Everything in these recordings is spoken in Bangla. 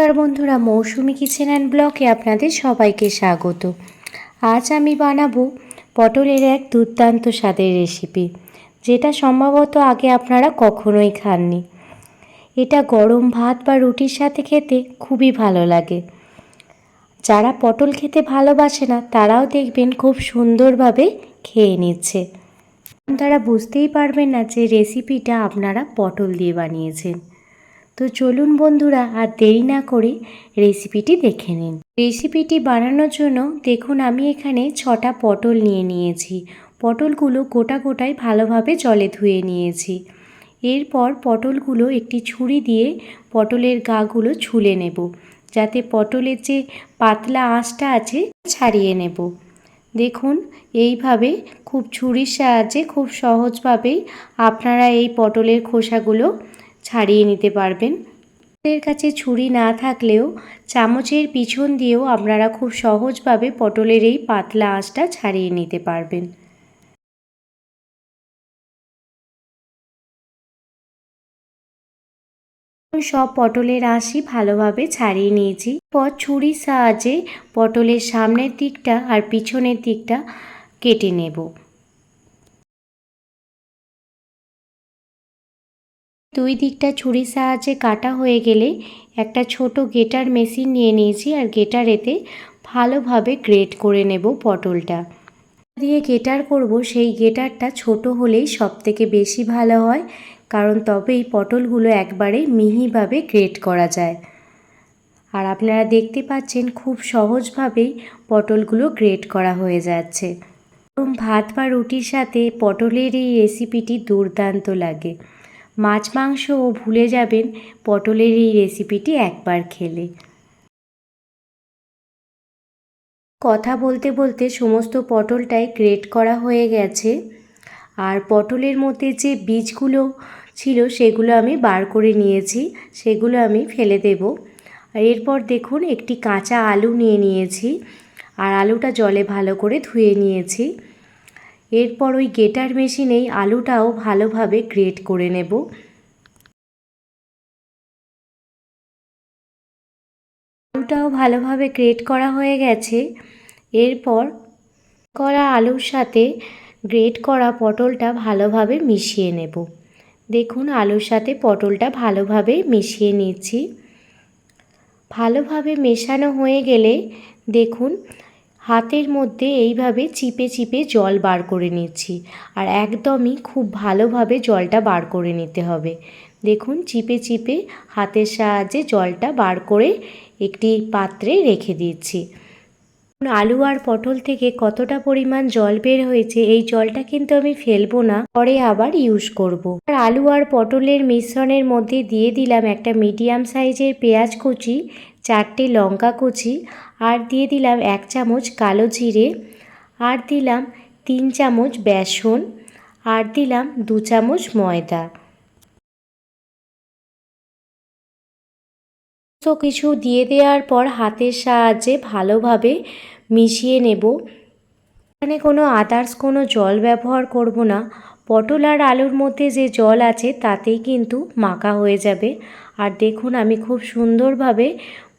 নমস্কার বন্ধুরা, মৌসুমি কিচেন অ্যান্ড ব্লকে আপনাদের সবাইকে স্বাগত। আজ আমি বানাবো পটলের এক দুর্দান্ত স্বাদের রেসিপি যেটা সম্ভবত আগে আপনারা কখনোই খাননি। এটা গরম ভাত বা রুটির সাথে খেতে খুবই ভালো লাগে। যারা পটল খেতে ভালোবাসে না, তারাও দেখবেন খুব সুন্দরভাবে খেয়ে নিচ্ছে। তারা বুঝতেই পারবেন না যে রেসিপিটা আপনারা পটল দিয়ে বানিয়েছেন। তো চলুন বন্ধুরা আর দেরি না করে রেসিপিটি দেখে নিন। রেসিপিটি বানানোর জন্য দেখুন আমি এখানে ছটা পটল নিয়ে নিয়েছি। পটলগুলো গোটা গোটায় ভালোভাবে জলে ধুয়ে নিয়েছি। এরপর পটলগুলো একটি ছুরি দিয়ে পটলের গাগুলো ছুলে নেব। যাতে পটলের যে পাতলা আঁশটা আছে ছাড়িয়ে নেব। দেখুন, এইভাবে খুব ছুরির সাহায্যে খুব সহজভাবেই আপনারা এই পটলের খোসাগুলো ছাড়িয়ে নিতে পারবেন। আপনাদের কাছে ছুরি না থাকলেও চামচের পিছন দিয়েও আপনারা খুব সহজভাবে পটলের এই পাতলা আঁশটা ছাড়িয়ে নিতে পারবেন। সব পটলের আঁশই ভালোভাবে ছাড়িয়ে নিয়েছি। পর ছুরির সাহায্যে পটলের সামনের দিকটা আর পিছনের দিকটা কেটে নেব। দুই দিকটা ছুরির সাহায্যে কাটা হয়ে গেলে একটা ছোট গেটার মেশিন নিয়ে নিয়েছি আর গেটারেতে ভালোভাবে গ্রেট করে নেব পটলটা। দিয়ে গেটার করব সেই গেটারটা ছোট হলেই সব থেকে বেশি ভালো হয়, কারণ তবেই পটলগুলো একবারে মিহিভাবে গ্রেট করা যায়। আর আপনারা দেখতে পাচ্ছেন খুব সহজভাবেই পটলগুলো গ্রেট করা হয়ে যাচ্ছে। ভাত বা রুটির সাথে পটলের এই রেসিপিটি দুর্দান্ত লাগে। মাছ মাংসও ভুলে যাবেন পটলের এই রেসিপিটি একবার খেলে। কথা বলতে বলতে সমস্ত পটলটাই গ্রেট করা হয়ে গেছে। আর পটলের মধ্যে যে বীজগুলো ছিল সেগুলো আমি বার করে নিয়েছি, সেগুলো আমি ফেলে দেব। আর এরপর দেখুন, একটি কাঁচা আলু নিয়ে নিয়েছি। আর আলুটা জলে ভালো করে ধুয়ে নিয়েছি। এরপর ওই গেটার মেশিনেই আলুটাও ভালোভাবে গ্রেট করে নেব। আলুটাও ভালোভাবে গ্রেট করা হয়ে গেছে। এরপর করা আলুর সাথে গ্রেট করা পটলটা ভালোভাবে মিশিয়ে নেব। দেখুন, আলুর সাথে পটলটা ভালোভাবে মিশিয়ে নিচ্ছি। ভালোভাবে মেশানো হয়ে গেলে দেখুন হাতের মধ্যে এইভাবে চিপে চিপে জল বার করে নিচ্ছি। আর একদমই খুব ভালোভাবে জলটা বার করে নিতে হবে। দেখুন, চিপে চিপে হাতের সাহায্যে জলটা বার করে একটি পাত্রে রেখে দিচ্ছি। আলু আর পটল থেকে কতটা পরিমাণ জল বের হয়েছে, এই জলটা কিন্তু আমি ফেলব না, পরে আবার ইউজ করব। আর আলু আর পটলের মিশ্রণের মধ্যে দিয়ে দিলাম একটা মিডিয়াম সাইজের পেঁয়াজ কুচি, চারটে লঙ্কা কুচি, আর দিয়ে দিলাম এক চামচ কালো জিরে, আর দিলাম তিন চামচ বেসন, আর দিলাম দু চামচ ময়দা তো কিছু দিয়ে দেওয়ার পর হাতের সাহায্যে ভালোভাবে মিশিয়ে নেব। এখানে কোনো আদার্স, কোনো জল ব্যবহার করব না। পটল আর আলুর মধ্যে যে জল আছে তাতেই কিন্তু মাখা হয়ে যাবে। আর দেখুন, আমি খুব সুন্দরভাবে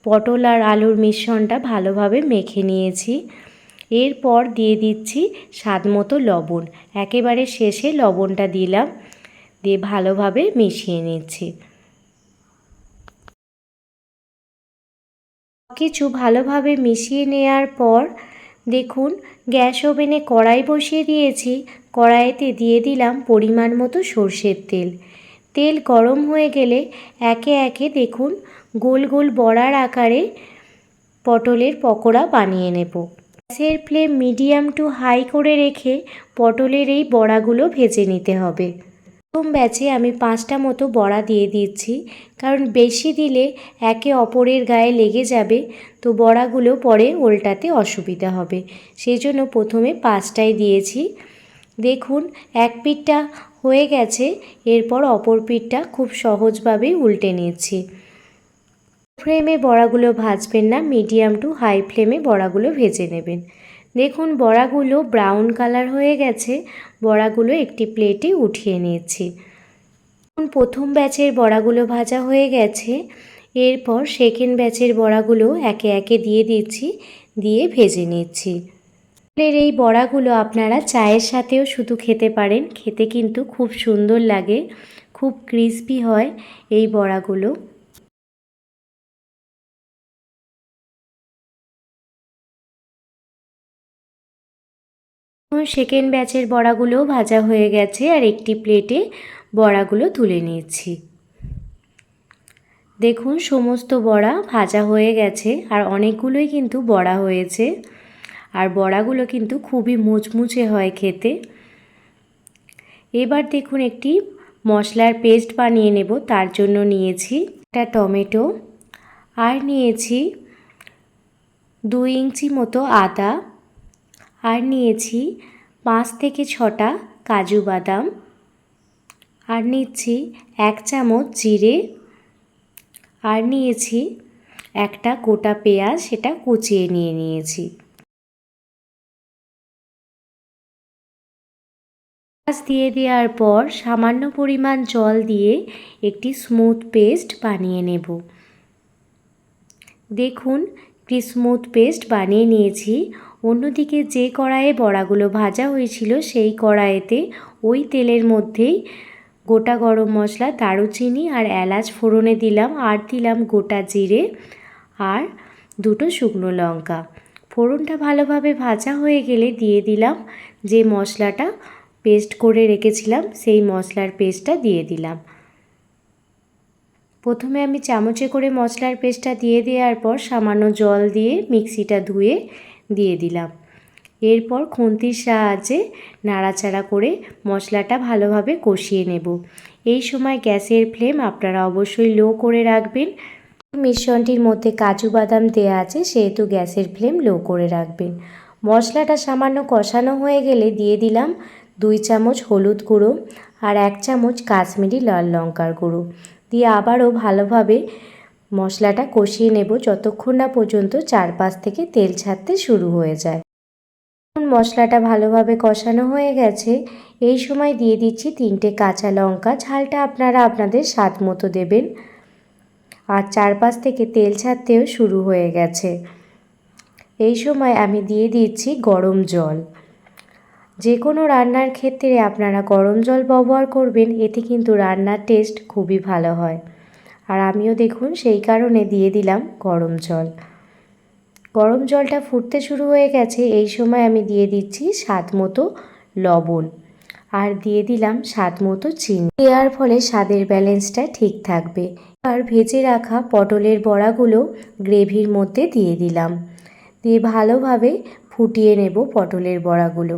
পটল আর আলুর মিশ্রণটা ভালোভাবে মেখে নিয়েছি। এরপর দিয়ে দিচ্ছি স্বাদ মতো লবণ। একেবারে শেষে লবণটা দিলাম। দিয়ে ভালোভাবে মিশিয়ে নিচ্ছি। কিছু ভালোভাবে মিশিয়ে নেওয়ার পর দেখুন, গ্যাস ওভেনে কড়াই বসিয়ে দিয়েছি। কড়াইতে দিয়ে দিলাম পরিমাণ মতো সর্ষের তেল। তেল গরম হয়ে গেলে একে একে দেখুন, গোল গোল বড়ার আকারে পটলের পকোড়া বানিয়ে নেব। গ্যাসের ফ্লেম মিডিয়াম টু হাই করে রেখে পটলের এই বড়াগুলো ভেজে নিতে হবে। প্রথম ব্যাচে আমি পাঁচটা মতো বড়া দিয়ে দিচ্ছি। কারণ বেশি দিলে একে অপরের গায়ে লেগে যাবে, তো বড়াগুলো পরে উল্টাতে অসুবিধা হবে। সেই জন্য প্রথমে পাঁচটাই দিয়েছি। দেখুন, এক পিঠটা হয়ে গেছে, এরপর অপর পিঠটা খুব সহজভাবেই উল্টে নিচ্ছি। ফ্লেমে বড়াগুলো ভাজবেন না মিডিয়াম টু হাই ফ্লেমে বড়াগুলো ভেজে নেবেন। দেখুন, বড়াগুলো ব্রাউন কালার হয়ে গেছে। বড়াগুলো একটি প্লেটে উঠিয়ে নিয়েছি। প্রথম ব্যাচের বড়াগুলো ভাজা হয়ে গেছে। এরপর সেকেন্ড ব্যাচের বড়াগুলো একে একে দিয়ে দিচ্ছি, দিয়ে ভেজে নিচ্ছি। এর এই বড়াগুলো আপনারা চায়ের সাথেও শুধু খেতে পারেন। খেতে কিন্তু খুব সুন্দর লাগে, খুব ক্রিস্পি হয় এই বড়াগুলো। সেকেন্ড ব্যাচের বড়াগুলোও ভাজা হয়ে গেছে আর একটি প্লেটে বড়াগুলো তুলে নিয়েছি দেখুন সমস্ত বড়া ভাজা হয়ে গেছে আর অনেকগুলোই কিন্তু বড়া হয়েছে। আর বড়াগুলো কিন্তু খুবই মুচমুচে হয় খেতে। এবার দেখুন একটি মশলার পেস্ট বানিয়ে নেব, তার জন্য নিয়েছি একটা টমেটো আর নিয়েছি দুই ইঞ্চি মতো আদা আর নিয়েছি পাঁচ থেকে ছটা কাজু বাদাম। আর নিচ্ছি এক চামচ জিরে। আর নিয়েছি একটা গোটা পেঁয়াজ, সেটা কুচিয়ে নিয়ে নিয়েছি। পেঁয়াজ দিয়ে দেওয়ার পর সামান্য পরিমাণ জল দিয়ে একটি স্মুথ পেস্ট বানিয়ে নেব। দেখুন একটি স্মুথ পেস্ট বানিয়ে নিয়েছি। অন্যদিকে যে কড়াইয়ে বড়াগুলো ভাজা হয়েছিল সেই কড়াইতে ওই তেলের মধ্যেই গোটা গরম মশলা, দারুচিনি আর এলাচ ফোড়নে দিলাম আর দিলাম গোটা জিরে আর দুটো শুকনো লঙ্কা। ফোড়নটা ভালোভাবে ভাজা হয়ে গেলে দিয়ে দিলাম যে মশলাটা পেস্ট করে রেখেছিলাম, সেই মশলার পেস্টটা দিয়ে দিলাম। প্রথমে আমি চামচে করে মশলার পেস্টটা দিয়ে দেওয়ার পর সামান্য জল দিয়ে মিক্সিটা ধুয়ে দিয়ে দিলাম। এরপর খুন্তির সাহায্যে নাড়াচাড়া করে মশলাটা ভালোভাবে কষিয়ে নেব। এই সময় গ্যাসের ফ্লেম আপনারা অবশ্যই লো করে রাখবেন। মিশ্রণটির মধ্যে কাজু বাদাম দেওয়া আছে, সেহেতু গ্যাসের ফ্লেম লো করে রাখবেন। মশলাটা সামান্য কষানো হয়ে গেলে দিয়ে দিলাম দুই চামচ হলুদ গুঁড়ো আর এক চামচ কাশ্মীরি লাল লঙ্কার গুঁড়ো। দিয়ে আবারও ভালোভাবে মশলাটা কষিয়ে নেব যতক্ষণ না পর্যন্ত চারপাশ থেকে তেল ছাড়তে শুরু হয়ে যায়। এখন মশলাটা ভালোভাবে কষানো হয়ে গেছে। এই সময় দিয়ে দিচ্ছি তিনটে কাঁচা লঙ্কা। ঝালটা আপনারা আপনাদের স্বাদ মতো দেবেন। আর চারপাশ থেকে তেল ছাড়তেও শুরু হয়ে গেছে। এই সময় আমি দিয়ে দিচ্ছি গরম জল। যে কোনো রান্নার ক্ষেত্রে আপনারা গরম জল ব্যবহার করবেন, এতে কিন্তু রান্নার টেস্ট খুবই ভালো হয়। আর আমিও দেখুন সেই কারণে দিয়ে দিলাম গরম জল। গরম জলটা ফুটতে শুরু হয়ে গেছে, এই সময় আমি দিয়ে দিচ্ছি স্বাদ মতো লবণ আর দিয়ে দিলাম স্বাদ মতো চিনি। দেওয়ার ফলে স্বাদের ব্যালেন্সটা ঠিক থাকবে। আর ভেজে রাখা পটলের বড়াগুলো গ্রেভির মধ্যে দিয়ে দিলাম। দিয়ে ভালোভাবে ফুটিয়ে নেব পটলের বড়াগুলো।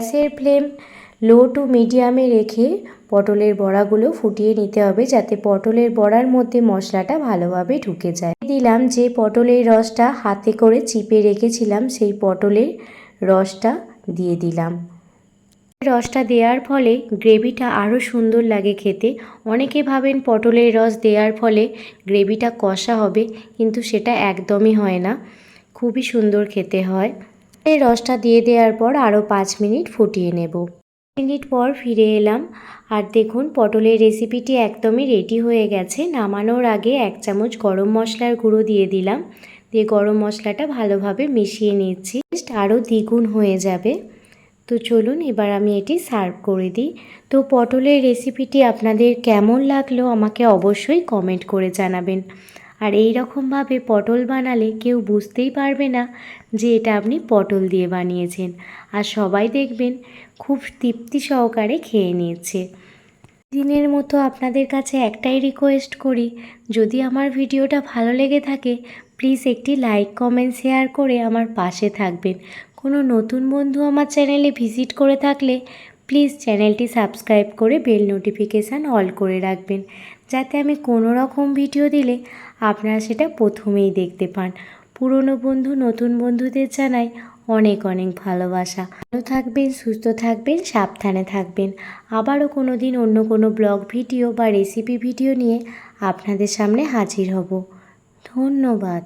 গ্যাসের ফ্লেম লো টু মিডিয়ামে রেখে পটলের বড়াগুলো ফুটিয়ে নিতে হবে যাতে পটলের বড়ার মধ্যে মশলাটা ভালোভাবে ঢুকে যায়। দিলাম যে পটলের রসটা হাতে করে চিপে রেখেছিলাম সেই পটলের রসটা দিয়ে দিলাম। রসটা দেওয়ার ফলে গ্রেভিটা আরও সুন্দর লাগে খেতে। অনেকে ভাবেন পটলের রস দেওয়ার ফলে গ্রেভিটা কষা হবে, কিন্তু সেটা একদমই হয় না। খুবই সুন্দর খেতে হয়। এই রসটা দিয়ে দেওয়ার পর আরও পাঁচ মিনিট ফুটিয়ে নেব। মিনিট পর ফিরে এলাম। আর দেখুন, পটলের রেসিপিটি একদমই রেডি হয়ে গেছে। নামানোর আগে এক চামচ গরম মশলার গুঁড়ো দিয়ে দিলাম। দিয়ে গরম মশলাটা ভালোভাবে মিশিয়ে নিচ্ছি। আরও দ্বিগুণ হয়ে যাবে। তো চলুন, এবার আমি এটি সার্ভ করে দিই। তো পটলের রেসিপিটি আপনাদের কেমন লাগল আমাকে অবশ্যই কমেন্ট করে জানাবেন। আর এই রকমভাবে পটল বানালে কেউ বুঝতেই পারবে না যে এটা আপনি পটল দিয়ে বানিয়েছেন। আর সবাই দেখবেন খুব তৃপ্তি সহকারে খেয়ে নিয়েছে দিনের মতো আপনাদের কাছে একটাই রিকোয়েস্ট করি, যদি আমার ভিডিওটা ভালো লেগে থাকে প্লিজ একটি লাইক কমেন্ট শেয়ার করে আমার পাশে থাকবেন। কোনো নতুন বন্ধু আমার চ্যানেলে ভিজিট করে থাকলে প্লিজ চ্যানেলটি সাবস্ক্রাইব করে বেল নোটিফিকেশান অল করে রাখবেন। যাতে আমি কোনো রকম ভিডিও দিলে আপনারা সেটা প্রথমেই দেখতে পান। পুরনো বন্ধু, নতুন বন্ধুদের জানাই অনেক অনেক ভালোবাসা। ভালো থাকবেন, সুস্থ থাকবেন, সাবধানে থাকবেন। আবারও কোনো দিন অন্য কোনো ব্লগ ভিডিও বা রেসিপি ভিডিও নিয়ে আপনাদের সামনে হাজির হব। ধন্যবাদ।